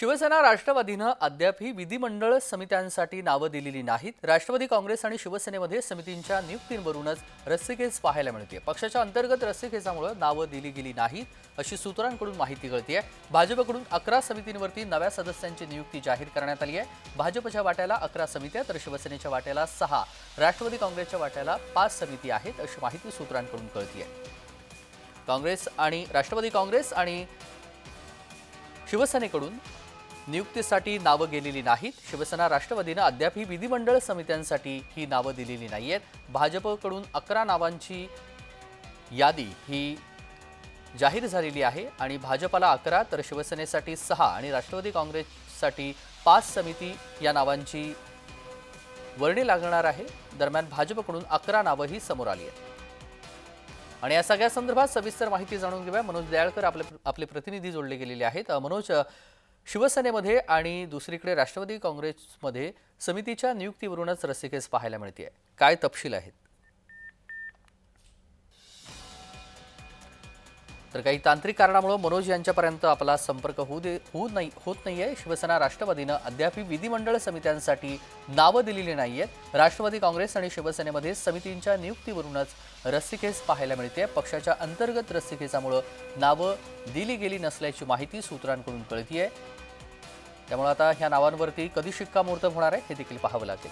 शिवसेना राष्ट्रवादीनं अद्यापही विधिमंडळ समित्यांसाठी नावं दिलेली नाहीत. राष्ट्रवादी काँग्रेस आणि शिवसेनेमध्ये समितींच्या नियुक्तींवरूनच रस्सीखेच पाहायला मिळते. पक्षाच्या अंतर्गत रस्सीखेचामुळे नावं दिली गेली नाहीत अशी सूत्रांकडून माहिती कळते भाजपकडून अकरा समितींवरती नव्या सदस्यांची नियुक्ती जाहीर करण्यात आली आहे. भाजपच्या वाट्याला अकरा समित्या तर शिवसेनेच्या वाट्याला सहा. राष्ट्रवादी काँग्रेसच्या वाट्याला पाच समिती आहेत अशी माहिती सूत्रांकडून कळते काँग्रेस आणि राष्ट्रवादी काँग्रेस आणि शिवसेनेकडून नियुक्तीसाठी नावं गेलेली नाहीत. शिवसेना राष्ट्रवादीनं अद्यापही विधिमंडळ समित्यांसाठी ही नावं दिलेली नाही आहेत भाजपकडून अकरा नावांची यादी ही जाहीर झालेली आहे आणि भाजपाला अकरा तर शिवसेनेसाठी सहा आणि राष्ट्रवादी काँग्रेससाठी पाच समिती या नावांची वर्णी लागणार आहे. दरम्यान भाजपकडून अकरा नावं ही समोर आली आहेत. आणि या सगळ्या संदर्भात सविस्तर माहिती जाणून घेऊया. मनोज दयाळकर आपले आपले प्रतिनिधी जोडले गेलेले आहेत. मनोज शिवसेनेमध्ये आणि दुसरीकडे राष्ट्रवादी काँग्रेसमध्ये समितीच्या नियुक्तीवरूनच रस्सीखेच पाहायला मिळते काय तपशील आहेत? तर काही तांत्रिक कारणामुळे मनोज यांच्यापर्यंत आपला संपर्क होऊ दे होऊ नाही होत नाही आहे शिवसेना राष्ट्रवादीनं अद्यापही विधिमंडळ समित्यांसाठी नावं दिलेली नाही आहेत राष्ट्रवादी काँग्रेस आणि शिवसेनेमध्ये समितींच्या नियुक्तीवरूनच रस्सीखेच पाहायला मिळते. पक्षाच्या अंतर्गत रस्सीखेचामुळं नावं दिली गेली नसल्याची माहिती सूत्रांकडून कळतीये. त्यामुळे आता ह्या नावांवरती कधी शिक्कामोर्तब होणार आहे हे देखील पाहावं लागेल.